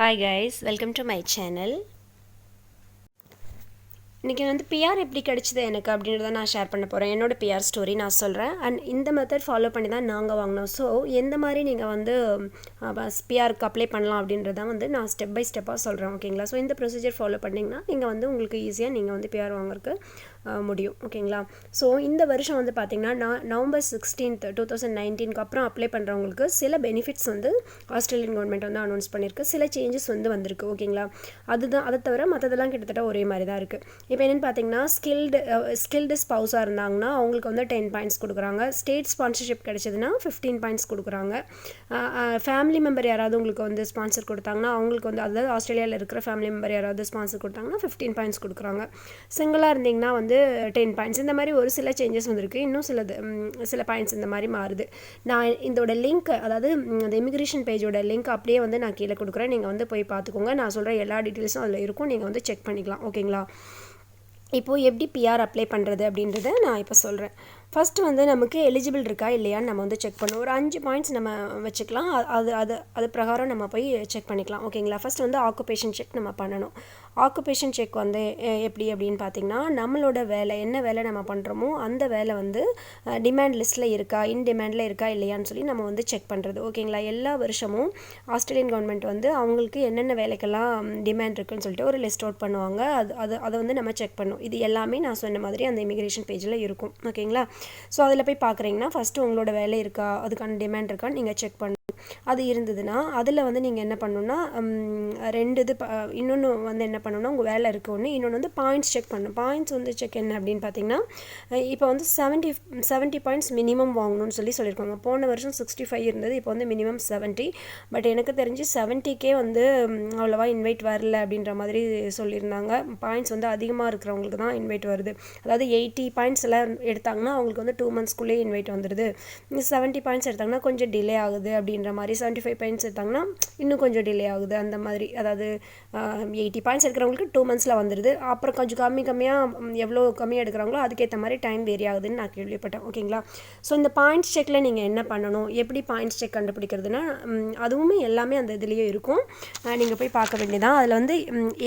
Hi guys welcome to my channel இன்றைக்கி வந்து PR எப்படி கிடச்சிது எனக்கு அப்படின்றத நான் ஷேர் பண்ண போகிறேன் என்னோட பிஆர் ஸ்டோரி நான் சொல்கிறேன் அண்ட் இந்த மெத்தட் ஃபாலோ பண்ணி தான் நாங்கள் வாங்கினோம். ஸோ எந்த மாதிரி நீங்கள் வந்து பிஆருக்கு அப்ளை பண்ணலாம் அப்படின்றத வந்து நான் ஸ்டெப் பை ஸ்டெப்பாக சொல்கிறேன் ஓகேங்களா ஸோ இந்த ப்ரொசீஜர் ஃபாலோ பண்ணிங்கன்னா நீங்கள் வந்து உங்களுக்கு ஈஸியாக நீங்கள் வந்து பிஆர் வாங்குறதுக்கு முடியும். ஓகேங்களா? ஸோ இந்த வருஷம் வந்து பார்த்திங்கன்னா நான் நவம்பர் சிக்ஸ்டீன்த் டூ தௌசண்ட் நைன்டீனுக்கு அப்புறம் அப்ளை பண்ணுறவங்களுக்கு சில பெனிஃபிட்ஸ் வந்து ஆஸ்திரேலியன் கவர்மெண்ட் வந்து அனௌன்ஸ் பண்ணியிருக்கு சில சேஞ்சஸ் வந்து வந்திருக்கு. ஓகேங்களா? அதுதான் அதை தவிர மற்றதெல்லாம் கிட்டத்தட்ட ஒரே மாதிரி தான் இருக்குது இப்போ என்னென்னு பார்த்தீங்கன்னா ஸ்கில்டு ஸ்கில்டு ஸ்பவுஸாக இருந்தாங்கன்னா அவங்களுக்கு வந்து டென் பாயிண்ட்ஸ் கொடுக்குறாங்க. ஸ்டேட் ஸ்பான்சர்ஷிப் கிடைச்சதுன்னா ஃபிஃப்டீன் பாயிண்ட்ஸ் கொடுக்குறாங்க. ஃபேமிலி மெம்பர் யாராவது உங்களுக்கு வந்து ஸ்பான்சர் கொடுத்தாங்கன்னா அவங்களுக்கு வந்து அதாவது ஆஸ்திரேலியாவில் இருக்கிற ஃபேமிலி மெம்பர் யாராவது ஸ்பான்சர் கொடுத்தாங்கன்னா ஃபிஃப்டீன் பாயிண்ட்ஸ் கொடுக்குறாங்க. சிங்கிளாக இருந்தீங்கன்னா வந்து வந்து டென் பாயிண்ட்ஸ் இந்த மாதிரி ஒரு சில சேஞ்சஸ் வந்திருக்கு. இன்னும் சிலது சில பாயிண்ட்ஸ் இந்த மாதிரி மாறுது. நான் இதோட லிங்க் அதாவது அந்த இமிக்ரேஷன் பேஜோட லிங்க் அப்படியே வந்து நான் கீழே கொடுக்குறேன். நீங்கள் வந்து போய் பார்த்துக்கோங்க. நான் சொல்கிற எல்லா டீட்டெயில்ஸும் அதில் இருக்கும். நீங்கள் வந்து செக் பண்ணிக்கலாம். ஓகேங்களா இப்போது எப்படி பிஆர் அப்ளை பண்ணுறது அப்படின்றத நான் இப்போ சொல்கிறேன் ஃபஸ்ட்டு வந்து நமக்கு எலிஜிபிள் இருக்கா இல்லையான்னு நம்ம வந்து செக் பண்ணணும் ஒரு அஞ்சு பாயிண்ட்ஸ் நம்ம வச்சுக்கலாம். அது அது அது பிரகாரம் நம்ம போய் செக் பண்ணிக்கலாம். ஓகேங்களா ஃபஸ்ட் வந்து ஆக்குபேஷன் செக் நம்ம பண்ணணும். ஆக்குபேஷன் செக் வந்து எப்படி அப்படின்னு பார்த்தீங்கன்னா நம்மளோட வேலை என்ன வேலை நம்ம பண்ணுறோமோ அந்த வேலை வந்து டிமாண்ட் லிஸ்ட்டில் இருக்கா இன் டிமாண்டில் இருக்கா இல்லையான்னு சொல்லி நம்ம வந்து செக் பண்ணுறது ஓகேங்களா எல்லா வருஷமும் ஆஸ்திரேலியன் கவர்மெண்ட் வந்து அவங்களுக்கு என்னென்ன வேலைக்கெல்லாம் டிமாண்ட் இருக்குன்னு சொல்லிட்டு ஒரு லிஸ்ட் அவுட் பண்ணுவாங்க. அது அது அதை வந்து நம்ம செக் பண்ணணும் இது எல்லாமே நான் சொன்ன மாதிரி அந்த இமிக்ரேஷன் பேஜில் இருக்கும். ஓகேங்களா ஸோ அதில் போய் பார்க்குறீங்கன்னா ஃபஸ்ட்டு உங்களோட வேலை இருக்கா? அதுக்கான டிமாண்ட் இருக்கான்னு நீங்கள் செக் பண்ண. அது இருந்ததுன்னா அதில் வந்து நீங்கள் என்ன பண்ணணுன்னா ரெண்டு இது இன்னொன்று வந்து என்ன பண்ணணும்னா உங்கள் வேலை இருக்க ஒன்று இன்னொன்று வந்து பாயிண்ட்ஸ் செக் பண்ணணும். பாயிண்ட்ஸ் வந்து செக் என்ன அப்படின்னு பார்த்தீங்கன்னா இப்போ வந்து செவன்ட்டி செவன்ட்டி பாயிண்ட்ஸ் மினிமம் வாங்கணும்னு சொல்லி சொல்லியிருக்காங்க. போன வருஷம் சிக்ஸ்டி ஃபைவ் இருந்தது இப்போ வந்து மினிமம் செவன்ட்டி பட் எனக்கு தெரிஞ்சு செவன்ட்டிக்கே வந்து அவ்வளோவா இன்வைட் வரல அப்படின்ற மாதிரி சொல்லியிருந்தாங்க. பாயிண்ட்ஸ் வந்து அதிகமாக இருக்கிறவங்களுக்கு தான் இன்வைட் வருது. அதாவது எயிட்டி பாயிண்ட்ஸ் எல்லாம் எடுத்தாங்கன்னா அவங்களுக்கு வந்து டூ மந்த்ஸ்க்குள்ளேயே இன்வைட் வந்துடுது செவன்ட்டி பாயிண்ட்ஸ் எடுத்தாங்கன்னா கொஞ்சம் டிலே ஆகுது அப்படின்னு அப்படின்ற மாதிரி செவன்ட்டி ஃபைவ் பாயிண்ட்ஸ் எடுத்தாங்கன்னா இன்னும் கொஞ்சம் டிலே ஆகுது. அந்த மாதிரி அதாவது எயிட்டி பாயிண்ட்ஸ் எடுக்கிறவங்களுக்கு டூ மந்த்ஸில் வந்துடுது அப்புறம் கொஞ்சம் கம்மி கம்மியாக எவ்வளோ கம்மியாக எடுக்கிறாங்களோ அதுக்கேற்ற மாதிரி டைம் வேரி ஆகுதுன்னு நான் கேள்விப்பட்டேன். ஓகேங்களா ஸோ இந்த பாயிண்ட்ஸ் செக்கில் நீங்கள் என்ன பண்ணணும்? எப்படி பாயிண்ட்ஸ் செக் கண்டுபிடிக்கிறதுனா அதுவுமே எல்லாமே அந்த இதுலேயே இருக்கும். நீங்கள் போய் பார்க்க வேண்டியதான் அதில் வந்து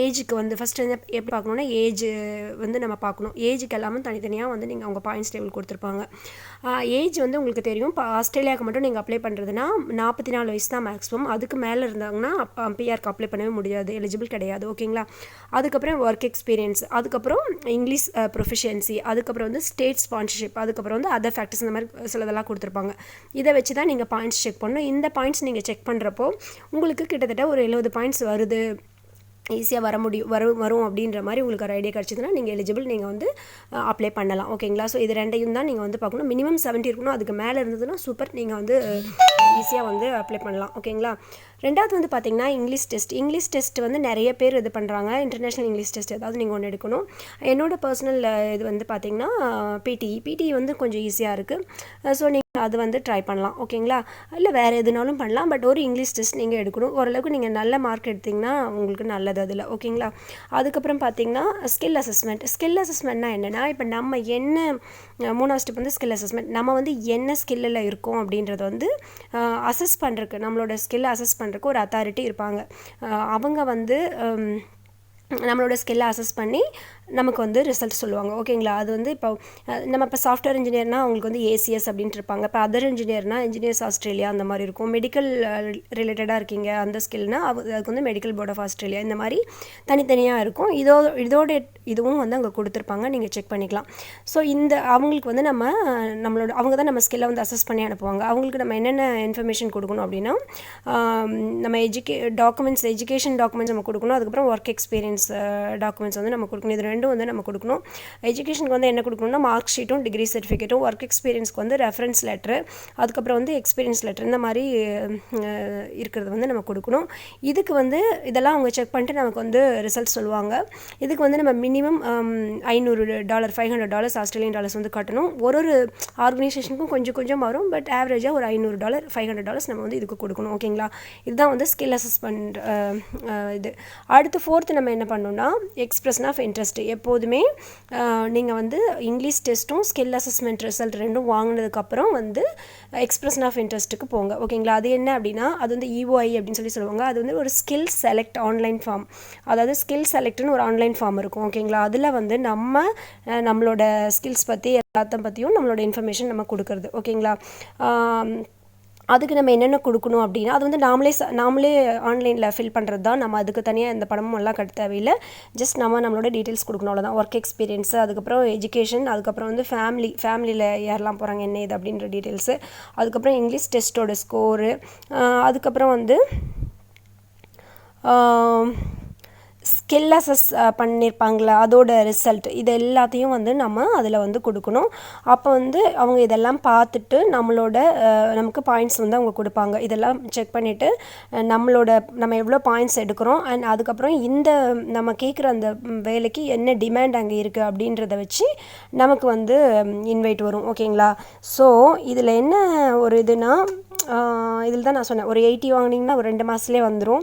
ஏஜுக்கு வந்து ஃபஸ்ட்டு எப்படி பார்க்கணுன்னா ஏஜ் வந்து நம்ம பார்க்கணும். ஏஜுக்கு எல்லாமே தனித்தனியாக வந்து நீங்கள் அவங்க பாயிண்ட்ஸ் டேபிள் கொடுத்துருப்பாங்க. ஏஜ் வந்து உங்களுக்கு தெரியும். இப்போ ஆஸ்திரேலியாவுக்கு மட்டும் நீங்கள் அப்ளை பண்ணுறதுனா நாற்பத்தி நாலு வயசு தான் மேக்ஸிமம் அதுக்கு மேலே இருந்தாங்கன்னா பிஆர்க்கு அப்ளை பண்ணவே முடியாது. எலிஜிபிள் கிடையாது. ஓகேங்களா அதுக்கப்புறம் ஒர்க் எக்ஸ்பீரியன்ஸ் அதுக்கப்புறம் இங்கிலீஷ் ப்ரொஃபிஷியன்சி uh, அதுக்கப்புறம் வந்து ஸ்டேட் ஸ்பான்சர்ஷிப் அதுக்கப்புறம் வந்து அதர் ஃபேக்டர்ஸ் இந்த மாதிரி சிலதெல்லாம் கொடுத்துருப்பாங்க. இதை வச்சு தான் நீங்கள் பாயிண்ட்ஸ் செக் பண்ணணும். இந்த பாயிண்ட்ஸ் நீங்கள் செக் பண்ணுறப்போ உங்களுக்கு கிட்டத்தட்ட ஒரு எழுபது பாயிண்ட்ஸ் வருது. ஈஸியாக வர முடியும் வரும் வரும் அப்படின்ற மாதிரி உங்களுக்கு ஒரு ஐடியா கிடச்சிதுன்னா நீங்கள் எலிஜிபிள் நீங்கள் வந்து அப்ளை பண்ணலாம். ஓகேங்களா ஸோ இது ரெண்டையும் தான் நீங்கள் வந்து பார்க்கணும். மினிமம் 70 இருக்கணும். அதுக்கு மேலே இருந்ததுன்னா சூப்பர் நீங்கள் வந்து ஈஸியாக வந்து அப்ளை பண்ணலாம். ஓகேங்களா ரெண்டாவது வந்து பார்த்தீங்கன்னா இங்கிலீஷ் டெஸ்ட் இங்கிலீஷ் டெஸ்ட் வந்து நிறைய பேர் இது பண்ணுறாங்க இன்டர்நேஷ்னல் இங்கிலீஷ் டெஸ்ட் ஏதாவது நீங்கள் ஒன்று எடுக்கணும். என்னோட பர்சனல் இது வந்து பார்த்தீங்கன்னா பிடிஇ பிடிஇ வந்து கொஞ்சம் ஈஸியாக இருக்குது ஸோ நீங்கள் அது வந்து ட்ரை பண்ணலாம் ஓகேங்களா இல்லை வேறு எதுனாலும் பண்ணலாம் பட் ஒரு இங்கிலீஷ் டெஸ்ட் நீங்கள் எடுக்கணும். ஓரளவுக்கு நீங்கள் நல்ல மார்க் எடுத்தீங்கன்னா உங்களுக்கு நல்லது அதில் ஓகேங்களா அதுக்கப்புறம் பார்த்தீங்கன்னா ஸ்கில் அசஸ்மெண்ட் ஸ்கில் அசஸ்மெண்ட்னா என்னென்னா இப்போ நம்ம என்ன மூணாவது ஸ்டெப் வந்து ஸ்கில் அசஸ்மெண்ட் நம்ம வந்து என்ன ஸ்கில்லில் இருக்கோம் அப்படின்றத வந்து அசஸ் பண்ணுறக்கு நம்மளோட ஸ்கில்லை அசஸ் பண்ணுறதுக்கு ஒரு அத்தாரிட்டி இருப்பாங்க. அவங்க வந்து நம்மளோட ஸ்கில்லை அசஸ் பண்ணி நமக்கு வந்து ரிசல்ட் சொல்லுவாங்க. ஓகேங்களா? அது வந்து இப்போ நம்ம இப்போ சாஃப்ட்வேர் இன்ஜினியர்னா அவங்களுக்கு வந்து ஏசிஎஸ் அப்படின்ட்டு இருப்பாங்க. இப்போ அதர் இன்ஜினியர்னா இன்ஜினியர்ஸ் ஆஸ்திரேலியா அந்த மாதிரி இருக்கும். மெடிக்கல் ரிலேட்டடாக இருக்கீங்க அந்த ஸ்கில்னா அதுக்கு வந்து மெடிக்கல் போர்ட் ஆஃப் ஆஸ்திரேலியா இந்த மாதிரி தனித்தனியாக இருக்கும். இதோ இதோட இதுவும் வந்து அங்கே கொடுத்துருப்பாங்க. நீங்கள் செக் பண்ணிக்கலாம். ஸோ இந்த அவங்களுக்கு வந்து நம்ம நம்மளோட அவங்க தான் நம்ம ஸ்கில்லை வந்து அசஸ் பண்ணி அனுப்புவாங்க. அவங்களுக்கு நம்ம என்னென்ன இன்ஃபர்மேஷன் கொடுக்கணும் அப்படின்னா நம்ம எஜுகே டாக்குமெண்ட்ஸ் எஜுகேஷன் டாக்குமெண்ட்ஸ் நம்ம கொடுக்கணும். அதுக்கப்புறம் ஒர்க் எக்ஸ்பீரியன்ஸ் டாக்குமெண்ட்ஸ் வந்து நம்ம கொடுக்கணும். இது ரெண்டும் வந்து நம்ம கொடுக்கணும். எஜுகேஷனுக்கு வந்து என்ன கொடுக்கணும்னா மார்க் ஷீட்டும் டிகிரி சர்டிஃபிகேட்டும் ஒர்க் எக்ஸ்பீரியன்ஸ்க்கு வந்து ரெஃபரன்ஸ் லெட்ரு அதுக்கப்புறம் வந்து எக்ஸ்பீரியன்ஸ் லெட்டர் இந்த மாதிரி இருக்கிறது வந்து நம்ம கொடுக்கணும். இதுக்கு வந்து இதெல்லாம் அவங்க செக் பண்ணிட்டு நமக்கு வந்து ரிசல்ட் சொல்லுவாங்க. இதுக்கு வந்து நம்ம மினிமம் ஐநூறு dollar five hundred dollars Australian dollars வந்து கட்டணும். ஒரு ஒரு ஆர்கனைசேஷனுக்கும் கொஞ்சம் கொஞ்சம் வரும். பட் ஆவரேஜாக ஒரு ஐநூறு டாலர் ஃபைவ் ஹண்ட்ரட் டாலர்ஸ் நம்ம வந்து இதுக்கு கொடுக்கணும். ஓகேங்களா இதுதான் வந்து ஸ்கில் அசஸ்மெண்ட் இது. அடுத்து ஃபோர்த்து நம்ம என்ன பண்ணோம்னா எக்ஸ்பிரஷன் ஆஃப் இன்ட்ரெஸ்ட் எப்போதுமே நீங்கள் வந்து இங்கிலீஷ் டெஸ்ட்டும் ஸ்கில் அசஸ்மெண்ட் ரிசல்ட் ரெண்டும் வாங்கினதுக்கப்புறம் வந்து எக்ஸ்பிரஷன் ஆஃப் இன்ட்ரெஸ்ட்டுக்கு போங்க. ஓகேங்களா? அது என்ன அப்படின்னா அது வந்து இஓஐ அப்படின்னு சொல்லி சொல்லுவாங்க. அது வந்து ஒரு ஸ்கில் செலக்ட் ஆன்லைன் ஃபார்ம் அதாவது ஸ்கில் செலக்ட்னு ஒரு ஆன்லைன் ஃபார்ம் இருக்கும். ஓகேங்களா? அதில் வந்து நம்ம நம்மளோட ஸ்கில்ஸ் பற்றி எல்லாத்தையும் பற்றியும் நம்மளோட இன்ஃபர்மேஷன் நம்ம கொடுக்குறது. ஓகேங்களா? அதுக்கு நம்ம என்னென்ன கொடுக்கணும் அப்படின்னா அது வந்து நாமளே ச- நாமளே ஆன்லைனில் ஃபில் பண்ணுறது தான் நம்ம அதுக்கு தனியாக இந்த படமும் எல்லாம் கட்ட தேவையில்லை. ஜஸ்ட் நம்ம நம்மளோட டீட்டெயில்ஸ் கொடுக்கணும். அவ்வளோதான் ஒர்க் எக்ஸ்பீரியன்ஸு அதுக்கப்புறம் எஜுகேஷன் அதுக்கப்புறம் வந்து ஃபேமிலி ஃபேமிலியில் யாரெல்லாம் போகிறாங்க என்ன இது அப்படின்ற டீட்டெயில்ஸு அதுக்கப்புறம் இங்கிலீஷ் டெஸ்ட்டோட ஸ்கோரு அதுக்கப்புறம் வந்து ஸ்கில் அசஸ் பண்ணியிருப்பாங்களா அதோட ரிசல்ட் இது எல்லாத்தையும் வந்து நம்ம அதில் வந்து கொடுக்கணும். அப்போ வந்து அவங்க இதெல்லாம் பார்த்துட்டு நம்மளோட நமக்கு பாயிண்ட்ஸ் வந்து அவங்க கொடுப்பாங்க. இதெல்லாம் செக் பண்ணிவிட்டு நம்மளோட நம்ம எவ்வளோ பாயிண்ட்ஸ் எடுக்கிறோம்? அண்ட் அதுக்கப்புறம் இந்த நம்ம கேட்குற அந்த வேலைக்கு என்ன டிமாண்ட் அங்கே இருக்குது அப்படின்றத வச்சு நமக்கு வந்து இன்வைட் வரும். ஓகேங்களா ஸோ இதில் என்ன ஒரு இதுனால் இதில் தான் நான் சொன்னேன். ஒரு எயிட்டி வாங்குனீங்கன்னா ஒரு ரெண்டு மாதத்துலேயே வந்துடும்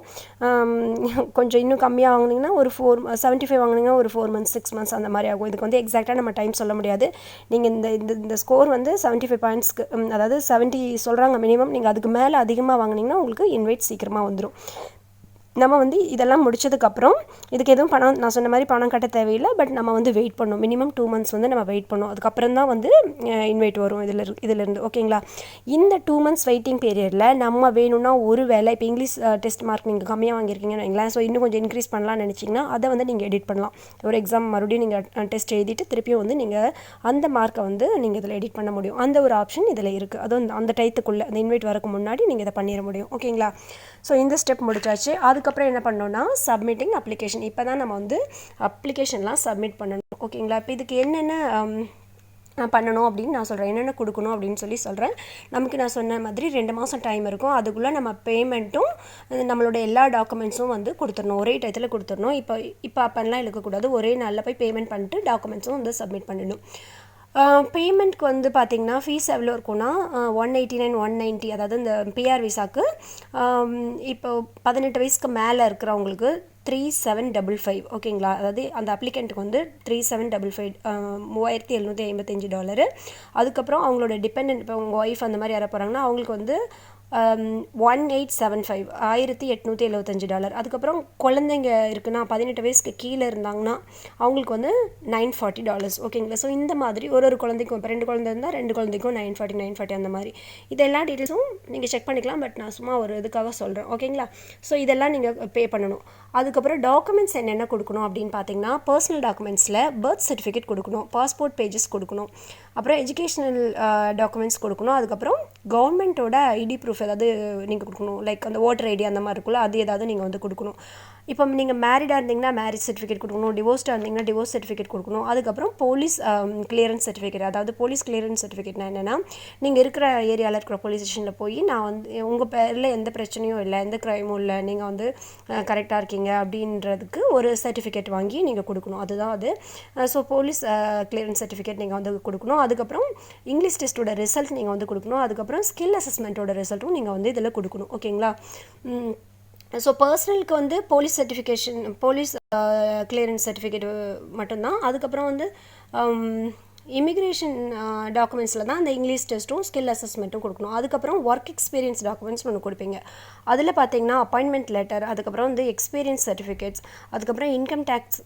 கொஞ்சம் இன்னும் கம்மியாக வாங்கினீங்கன்னா ஒரு ஃபோர் செவன்ட்டி ஃபைவ் வாங்குனீங்கன்னா ஒரு ஃபோர் மந்த்ஸ் சிக்ஸ் மந்த்ஸ் அந்த மாதிரி ஆகும். இதுக்கு வந்து எக்ஸாக்டாக நம்ம டைம் சொல்ல முடியாது. நீங்கள் இந்த இந்த இந்த ஸ்கோர் வந்து செவன்ட்டி ஃபைவ் பாயிண்ட்ஸ்க்கு அதாவது செவன்ட்டி சொல்கிறாங்க மினிமம் நீங்கள் அதுக்கு மேலே அதிகமாக வாங்கினீங்கன்னா உங்களுக்கு இன்வைட் சீக்கிரமாக வந்துடும் நம்ம வந்து இதெல்லாம் முடிச்சதுக்கப்புறம் இதுக்கு எதுவும் பணம் நான் சொன்ன மாதிரி பணம் கட்ட தேவையில்லை பட் நம்ம வந்து வெயிட் பண்ணோம் மினிமம் டூ மந்த்ஸ் வந்து நம்ம வெயிட் பண்ணோம் அதுக்கப்புறம் தான் வந்து இன்வைட் வரும் இதில் இரு இதிலேருந்து ஓகேங்களா இந்த டூ மந்த்ஸ் வெயிட்டிங் பீரியடில் நம்ம வேணும்னா ஒரு வேலை இப்போ இங்கிலீஷ் டெஸ்ட் மார்க் நீங்கள் கம்மியாக வாங்கியிருக்கீங்கன்னு வைங்களேன். ஸோ இன்னும் கொஞ்சம் இன்க்ரீஸ் பண்ணலாம்னு நினச்சிங்கன்னா அதை வந்து நீங்கள் எடிட் பண்ணலாம். ஒரு எக்ஸாம் மறுபடியும் நீங்கள் டெஸ்ட் எழுதிட்டு திருப்பியும் வந்து நீங்கள் அந்த மார்க்கை வந்து நீங்கள் இதில் எடிட் பண்ண முடியும். அந்த ஒரு ஆப்ஷன் இதில் இருக்குது அதுவும் அந்த- அந்த டயத்துக்குள்ளே அந்த இன்வைட் வரக்கு முன்னாடி நீங்கள் இதை பண்ணிட முடியும். ஓகேங்களா ஸோ இந்த ஸ்டெப் முடிச்சாச்சு. அதுக்கப்புறம் என்ன பண்ணோன்னா சப்மிட்டிங் அப்ளிகேஷன் இப்போ தான் நம்ம வந்து அப்ளிகேஷன்லாம் சப்மிட் பண்ணணும். ஓகேங்களா இப்போ இதுக்கு என்னென்ன um, பண்ணணும் அப்படின்னு நான் சொல்கிறேன் என்னென்ன கொடுக்கணும் அப்படின்னு சொல்லி சொல்கிறேன் நமக்கு நான் சொன்ன மாதிரி ரெண்டு மாதம் டைம் இருக்கும். அதுக்குள்ளே நம்ம பேமெண்ட்டும் நம்மளோட எல்லா டாக்குமெண்ட்ஸும் வந்து கொடுத்துடணும். ஒரே டயத்தில் கொடுத்துடணும். இப்போ இப்போ அப்போலாம் இருக்கக்கூடாது ஒரே நாளில் போய் பேமெண்ட் பண்ணிட்டு டாக்குமெண்ட்ஸும் வந்து சப்மிட் பண்ணிடணும். பேமெண்ட்க்கு வந்து பார்த்திங்கன்னா ஃபீஸ் எவ்வளோ இருக்கும்னா one eighty nine one ninety அதாவது இந்த பிஆர் விசாக்கு இப்போ பதினெட்டு வயசுக்கு மேலே இருக்கிறவங்களுக்கு த்ரீ செவன் டபுள் ஃபைவ் ஓகேங்களா? அதாவது அந்த அப்ளிகண்ட்டுக்கு வந்து த்ரீ செவன் டபுள் ஃபைவ் மூவாயிரத்தி எழுநூற்றி ஐம்பத்தஞ்சு டாலரு அதுக்கப்புறம் அவங்களோட டிபெண்ட் இப்போ உங்கள் ஒய்ஃப் அந்த மாதிரி யாரை போகிறாங்கன்னா அவங்களுக்கு வந்து ஒன் எயிட் செவன் ஃபைவ் ஆயிரத்தி எட்நூற்றி எழுபத்தஞ்சு டாலர். அதுக்கப்புறம் குழந்தைங்க இருக்குன்னா பதினெட்டு வயசுக்கு கீழே இருந்தாங்கன்னா அவங்களுக்கு வந்து நைன் ஃபார்ட்டி டாலர்ஸ் ஓகேங்களா ஸோ இந்த மாதிரி ஒரு ஒரு குழந்தைக்கும் இப்போ ரெண்டு குழந்தை இருந்தால் ரெண்டு குழந்தைக்கும் நைன் ஃபார்ட்டி நைன் ஃபார்ட்டி அந்த மாதிரி. இது எல்லா டீட்டெயில்ஸும் நீங்கள் செக் பண்ணிக்கலாம் பட் நான் சும்மா ஒரு இதுக்காக சொல்கிறேன் ஓகேங்களா ஸோ இதெல்லாம் நீங்கள் பே பண்ணணும். அதுக்கப்புறம் டாக்குமெண்ட்ஸ் என்னென்ன கொடுக்கணும் அப்படின்னு பார்த்தீங்கன்னா பர்சனல் டாக்குமெண்ட்ஸில் பர்த் சர்டிஃபிகேட் கொடுக்கணும் பாஸ்போர்ட் பேஜஸ் கொடுக்கணும் அப்புறம் எஜுகேஷனல் டாக்குமெண்ட்ஸ் uh, கொடுக்கணும் அதுக்கப்புறம் கவர்மெண்ட்டோட ஐடி ப்ரூஃப் ஏதாவது நீங்கள் கொடுக்கணும். லைக் அந்த ஓட்டர் ஐடி அந்த மாதிரி இருக்குல்ல அது ஏதாவது நீங்கள் வந்து கொடுக்கணும். இப்போ நீங்கள் மேரிடாக இருந்தீங்கன்னா மேரேஜ் சர்டிஃபிகேட் கொடுக்கணும். டிவோர்ஸ்டாக இருந்தீங்கன்னா டிவோர்ஸ் சர்டிஃபிகேட் கொடுக்கணும். அதுக்கப்புறம் போலீஸ் கிளியரன்ஸ் சர்டிஃபிகேட் அதாவது போலீஸ் கிளியரன்ஸ் சர்டிஃபிகேட்னா என்னென்னா நீங்கள் இருக்கிற ஏரியாவில் இருக்கிற போலீஸ் ஸ்டேஷனில் போய் நான் வந்து உங்கள் பேரில் எந்த பிரச்சனையும் இல்லை எந்த க்ரைமும் இல்லை நீங்கள் வந்து கரெக்டாக இருக்கீங்க அப்படின்றதுக்கு ஒரு சர்டிஃபிகேட் வாங்கி நீங்கள் கொடுக்கணும். அதுதான் அது. ஸோ போலீஸ் கிளியரன்ஸ் சர்டிஃபிகேட் நீங்கள் வந்து கொடுக்கணும். அதுக்கப்புறம் இங்கிலீஷ் டெஸ்ட்டோட ரிசல்ட் நீங்கள் வந்து கொடுக்கணும். அதுக்கப்புறம் ஸ்கில் அசஸ்மெண்ட்டோட ரிசல்ட்டும் நீங்கள் வந்து இதில் கொடுக்கணும். ஓகேங்களா? ஸோ பர்சனலுக்கு வந்து police certification police clearance certificate மட்டும்தான். அதுக்கப்புறம் வந்து um, இமிக்ரேஷன் டாக்குமெண்ட்ஸில் தான் அந்த இங்கிலீஷ் டெஸ்ட்டும் ஸ்கில் அசஸ்மெண்ட்டும் கொடுக்கணும். அதுக்கப்புறம் ஒர்க் எக்ஸ்பீரியன்ஸ் டாக்குமெண்ட்ஸ் ஒன்று கொடுப்பீங்க. அதில் பார்த்தீங்கன்னா அப்பாயின்மெண்ட் லெட்டர் அதுக்கப்புறம் வந்து எக்ஸ்பீரியன்ஸ் சர்டிஃபிகேட்ஸ் அதுக்கப்புறம் இன்கம் டேக்ஸ்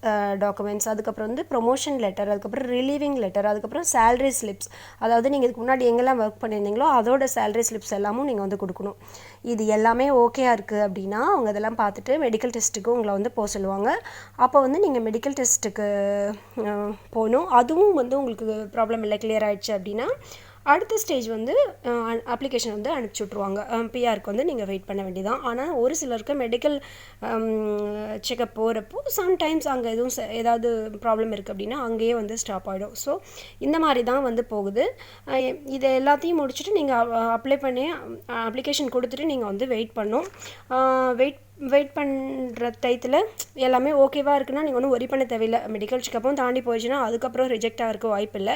டாக்குமெண்ட்ஸ் அதுக்கப்புறம் வந்து ப்ரொமோஷன் லெட்டர் அதுக்கப்புறம் ரிலீவிங் லெட்டர் அதுக்கப்புறம் சேலரி ஸ்லிப்ஸ் அதாவது நீங்கள் இதுக்கு முன்னாடி எங்கெல்லாம் ஒர்க் பண்ணியிருந்தீங்களோ அதோட சேலரி ஸ்லிப்ஸ் எல்லாமும் நீங்கள் வந்து கொடுக்கணும். இது எல்லாமே ஓகேயா இருக்குது அப்படின்னா அவங்க இதெல்லாம் பார்த்துட்டு மெடிக்கல் டெஸ்ட்டுக்கு உங்களை வந்து போக சொல்லுவாங்க. அப்போ வந்து நீங்கள் மெடிக்கல் டெஸ்ட்டுக்கு போகணும். அதுவும் வந்து உங்களுக்கு ப்ராப்ளம் இல்லை கிளியர் ஆகிடுச்சு அப்படின்னா அடுத்த ஸ்டேஜ் வந்து அப்ளிகேஷன் வந்து அனுப்பிச்சி விட்ருவாங்க பிஆருக்கு வந்து நீங்கள் வெயிட் பண்ண வேண்டியதான் ஆனால் ஒரு சிலருக்கு மெடிக்கல் செக்கப் போகிறப்போ சம்டைம்ஸ் அங்கே எதுவும் ஏதாவது ப்ராப்ளம் இருக்குது அப்படின்னா அங்கேயே வந்து ஸ்டாப் ஆகிடும் ஸோ இந்த மாதிரி தான் வந்து போகுது. இதை இது எல்லாத்தையும் முடிச்சுட்டு நீங்கள் அப்ளை பண்ணி அப்ளிகேஷன் கொடுத்துட்டு நீங்கள் வந்து வெயிட் பண்ணும். வெயிட் வெயிட் பண்ணுற டைத்தில் எல்லாமே ஓகேவாக இருக்குன்னா நீங்கள் ஒன்றும் ஒரி பண்ண தேவையில்லை. மெடிக்கல் செக்கப்பும் தாண்டி போயிடுச்சுன்னா அதுக்கப்புறம் ரிஜெக்ட் ஆகிறதுக்கு வாய்ப்பு இல்லை.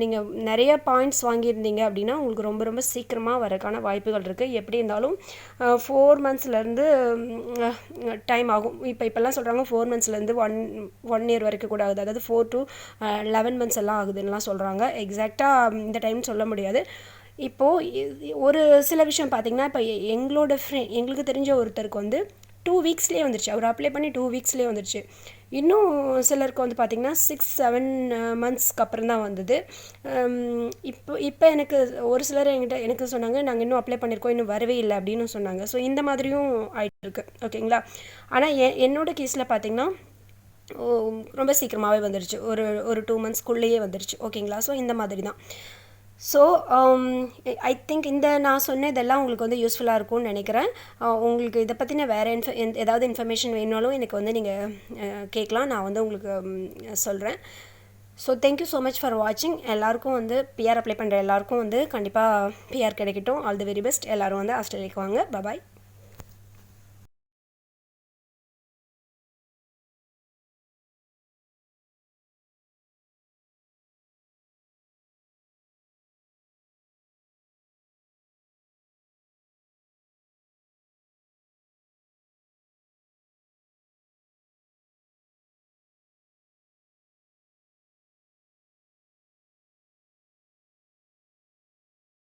நீங்கள் நிறைய பாயிண்ட்ஸ் வாங்கியிருந்தீங்க அப்படின்னா உங்களுக்கு ரொம்ப ரொம்ப சீக்கிரமாக வரக்கான வாய்ப்புகள் இருக்குது எப்படி இருந்தாலும் ஃபோர் மந்த்ஸ்லேருந்து டைம் ஆகும். இப்போ இப்போல்லாம் சொல்கிறாங்க ஃபோர் மந்த்ஸ்லேருந்து ஒன் ஒன் இயர் வரைக்கும் கூட ஆகுது. அதாவது ஃபோர் டு லெவன் மந்த்ஸ் எல்லாம் ஆகுதுன்னெலாம் சொல்கிறாங்க எக்ஸாக்டாக இந்த டைம் சொல்ல முடியாது. இப்போது ஒரு சில விஷயம் பார்த்திங்கன்னா இப்போ எ- எங்களோட ஃப்ரெண்ட் எங்களுக்கு தெரிஞ்ச ஒருத்தருக்கு வந்து டூ வீக்ஸ்லேயே வந்துருச்சு. அவர் அப்ளை பண்ணி டூ வீக்ஸ்லேயே வந்துருச்சு. இன்னும் சிலருக்கு வந்து பார்த்திங்கன்னா சிக்ஸ் செவன் மந்த்ஸ்க்கு அப்புறம் தான் வந்தது. இப்போ இப்போ எனக்கு ஒரு சிலர் என்கிட்ட எனக்கு சொன்னாங்க நாங்கள் இன்னும் அப்ளை பண்ணியிருக்கோம் இன்னும் வரவே இல்லை அப்படின்னு சொன்னாங்க. ஸோ இந்த மாதிரியும் ஆகிட்டு இருக்கு ஓகேங்களா ஆனால் எ என்னோட கேஸில் பார்த்திங்கன்னா ரொம்ப சீக்கிரமாகவே வந்துருச்சு. ஒரு ஒரு டூ மந்த்ஸ்க்குள்ளேயே வந்துருச்சு. ஓகேங்களா ஸோ இந்த மாதிரி தான். ஸோ ஐ திங்க் இந்த நான் சொன்ன இதெல்லாம் உங்களுக்கு வந்து யூஸ்ஃபுல்லாக இருக்கும்னு நினைக்கிறேன். உங்களுக்கு இதை பற்றின வேறு இன்ஃப எந்த- ஏதாவது இன்ஃபர்மேஷன் வேணுனாலும் எனக்கு வந்து நீங்கள் கேட்கலாம். நான் வந்து உங்களுக்கு சொல்கிறேன் so thank you so much for வாட்சிங் எல்லாருக்கும் வந்து பிஆர் அப்ளை பண்ணுற எல்லாருக்கும் வந்து கண்டிப்பாக பிஆர் கிடைக்கட்டும். ஆல் தி வெரி பெஸ்ட் எல்லாரும் வந்து ஆஸ்திரேலியாவுக்கு வாங்க. பபாய்